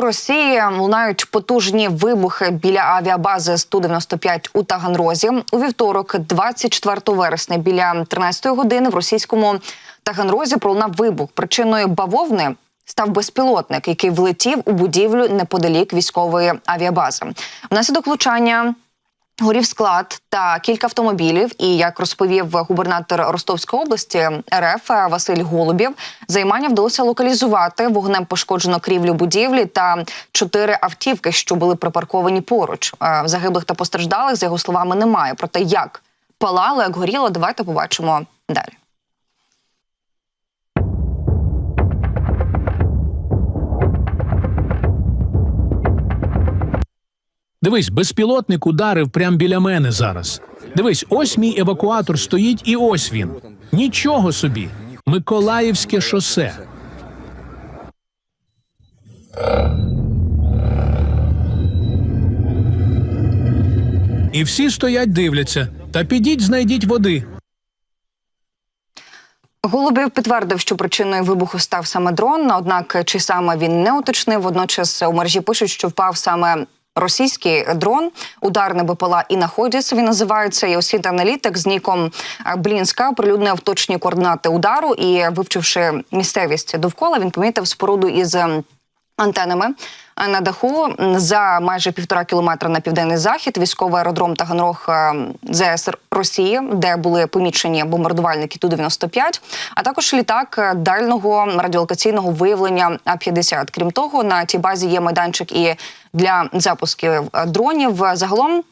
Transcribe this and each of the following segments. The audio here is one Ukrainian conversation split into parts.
У Росії лунають потужні вибухи біля авіабази Сту-95 у Таганрозі. У вівторок, 24 вересня, біля 13 години в російському Таганрозі пролунав вибух. Причиною бавовни став безпілотник, який влетів у будівлю неподалік військової авіабази. Внаслідок влучання Горів склад та кілька автомобілів. І як розповів губернатор Ростовської області РФ Василь Голубів, займання вдалося локалізувати вогнем пошкоджено крівлю будівлі та чотири автівки, що були припарковані поруч. Е, Загиблих та постраждалих за його словами немає. Проте як палало, як горіло, давайте побачимо далі. Дивись, безпілотник ударив прямо біля мене зараз. Дивись, ось мій евакуатор стоїть, і ось він. Нічого собі. Миколаївське шосе. І всі стоять, дивляться. Та підіть, знайдіть води. Голубів підтвердив, що причиною вибуху став саме дрон. Однак чи саме він не уточнив. Водночас у мережі пишуть, що впав саме російський дрон. Ударний БПЛА і находяться. Він називається і освіт аналітик з ніком Блінська оприлюднив точні координати удару і, вивчивши місцевість довкола, він помітив споруду із ем, антенами. е, На даху за майже півтора кілометра на південний захід військовий аеродром Таганрог е, ЗС Росії, де були помічені бомбардувальники Ту-95, а також літак е, дальнього радіолокаційного виявлення А-50. Крім того, на тій базі є майданчик і для запусків дронів. Загалом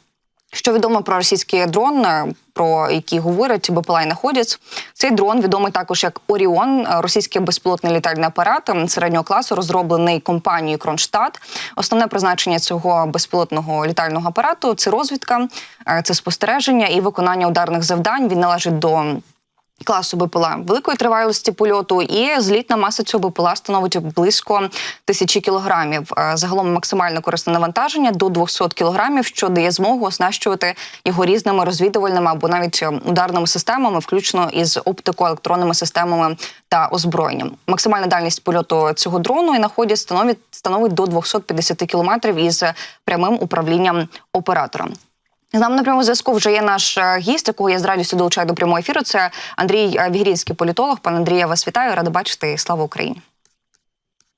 що відомо про російський дрон, е, про який говорять БПЛА і находять. Цей дрон відомий також як Оріон, е, російський безпілотний літальний апарат середнього класу, розроблений компанією Кронштадт. Основне призначення цього безпілотного літального апарату це розвідка, е, це спостереження і виконання ударних завдань. Він належить до класу БПЛА великої тривалості польоту, і злітна маса цього БПЛА становить близько тисячі кілограмів. Е, Загалом максимальне корисне навантаження до 200 кілограмів, що дає змогу оснащувати його різними розвідувальними або навіть е, ударними системами, включно із оптико-електронними системами та озброєнням. Максимальна дальність польоту цього дрону і находять становить становить до 250 кілометрів із прямим управлінням оператора. З нами на прямому зв'язку вже є наш е, гість, якого я з радістю долучаю до прямого ефіру. Це Андрій е, Вігрінський політолог. Пан Андрій, я вас вітаю. Рада бачити. Слава Україні.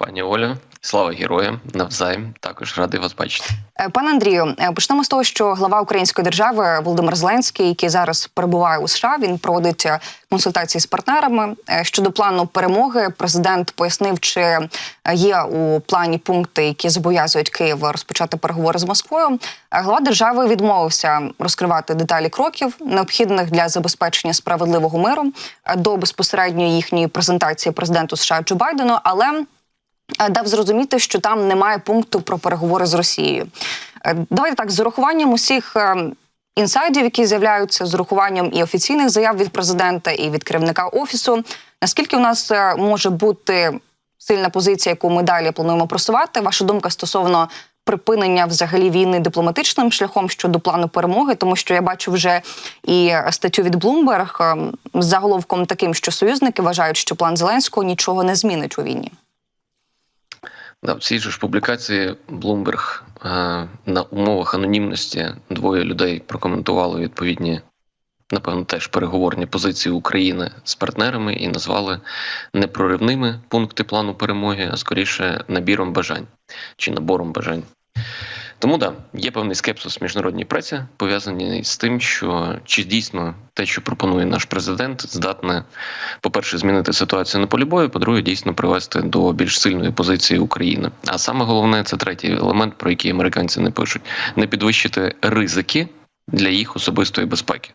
Пані Оля, слава героям навзаєм. Також радий вас бачити. Е, Пане Андрію, е, почнемо з того, що глава Української держави Володимир Зеленський, який зараз перебуває у США, він проводить е, консультації з партнерами щодо плану перемоги. Президент пояснив, чи є у плані пункти, які зобов'язують Київ розпочати переговори з Москвою. Глава держави відмовився розкривати деталі кроків, необхідних для забезпечення справедливого миру до безпосередньої їхньої презентації президенту США Джо Байдену, але дав зрозуміти, що там немає пункту про переговори з Росією. Е, Давайте так з урахуванням усіх е, інсайдів, які з'являються, з урахуванням і офіційних заяв від президента, і від керівника офісу. Наскільки у нас е, може бути сильна позиція, яку ми далі плануємо просувати? Ваша думка стосовно припинення взагалі війни дипломатичним шляхом щодо плану перемоги, тому що я бачу вже і статтю від Bloomberg е, з заголовком таким, що союзники вважають, що план Зеленського нічого не змінить у війні. Да, в цій ж публікації Bloomberg е, на умовах анонімності двоє людей прокоментували відповідні, напевно, теж переговорні позиції України з партнерами і назвали не проривними пункти плану перемоги, а скоріше набіром бажань чи набором бажань. Тому да, є певний скепсис в міжнародній праці, пов'язаний з тим, що чи дійсно те, що пропонує наш президент, здатне, по-перше, змінити ситуацію на полі бою, по-друге, дійсно привести до більш сильної позиції України. А саме головне це третій елемент, про який американці не пишуть: не підвищити ризики для їх особистої безпеки.